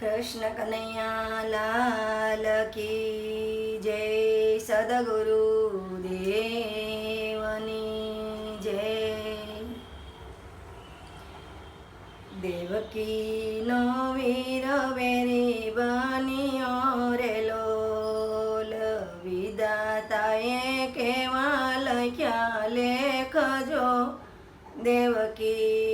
કૃષ્ણ કનૈયાલાલ કી જય સદગુરુ દેવની જય. દેવકીનો વીર વેરી બન્યો રે લોલ વિદાતાએ કેવા લખ્યા લેખજો. દેવકીનો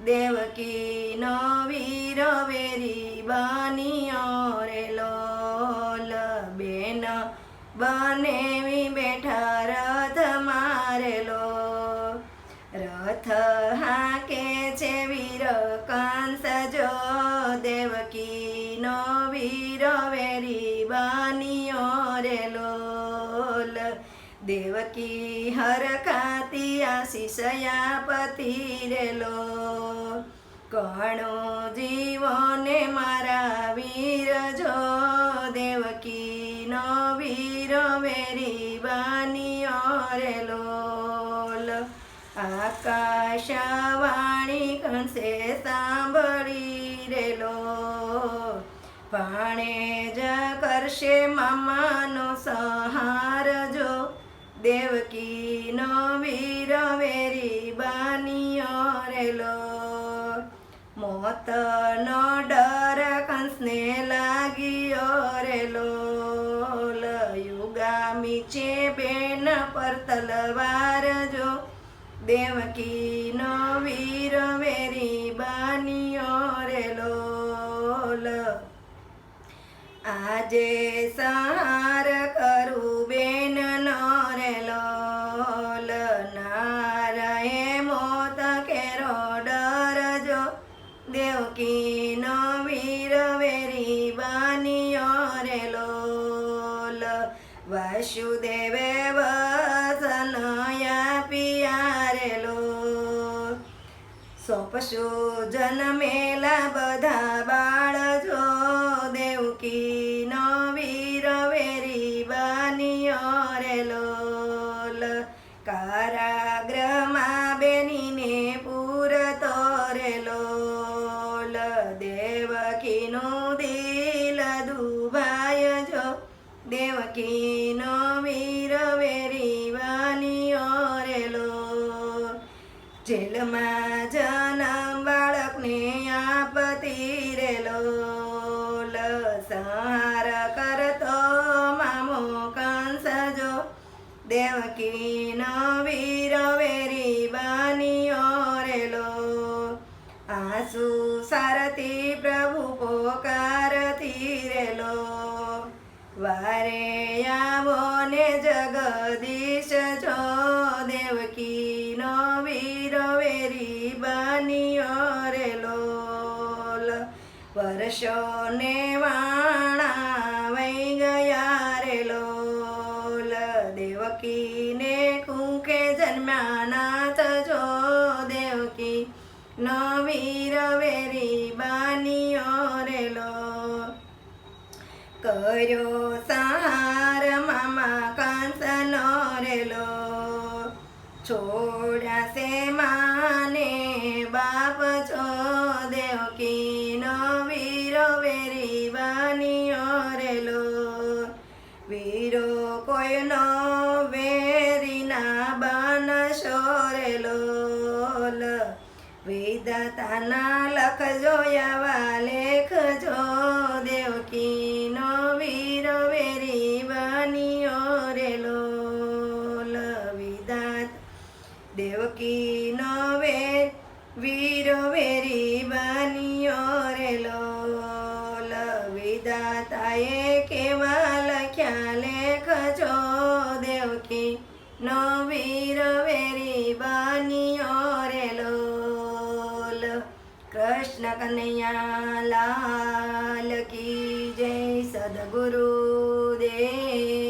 દેવકીનો વીર વેરી બનિયો રે લોલ બેન બનેવી બેઠા રથ મારેલો રથ હાકે છે વીર કંસ જો દેવકીનો વીર વેરી બનિયો રે લોલ. દેવકી હરખાતી આશીષયાપતિ રેલો. કણો જીવને મારા વીર જો દેવકીનો વીર વેરી બન્યો રેલો. આકાશવાણી કંસે સાંભળી રેલો. પાણે જ કરશે મામાનો સહાર જો દેવકીનો વીર વેરી બન્યો રેલો મોતનો ડર, કંસને લાગ્યો રેલો યુગામી છે બેન પર તલવાર જો. દેવકીનો વીર વેરી બન્યો રેલો આજે સહાર કરું બેન નો રેલો વાસુદેવે વસનયા પિયારેલો સોપશો જનમેલા બધા બાળ જો દેવકીનો વીર વેરી બનિયો રેલો કારાગ્રહમાં બેનીને પૂરતો રેલો દેવકીનું દેવકીનો વીર વેરી બન્યો રેલો. જેલમાં જન્મ બાળકને આપતી રેલો. લસહાર કરતો મામો કંસ જો. દેવકીનો વીર વેરી વાની રેલો. આંસુ સારથી પ્રભુ જગદીશ જો દેવકીનો વીર વેરી બન્યો રેલો વર્ષો ને વાણા વહી ગયા રેલો દેવકીને કુંકે જન્મ્યા નાથ જો દેવકી નો વીર વેરી બન્યો રેલો કર્યો સહાર છોડ્યા સે માને બાપ છો દેવકીનો વીરો વેરી બન્યો રેલો. વીરો કોઈનો વેરીના બનશો શોરેલો વિધાતાના લખ જોયા લેખજો દેવકીનો નવીર વેરી બનિયો રે લોલ કૃષ્ણ કનૈયા લાલ કી જય સદગુરુ દેવ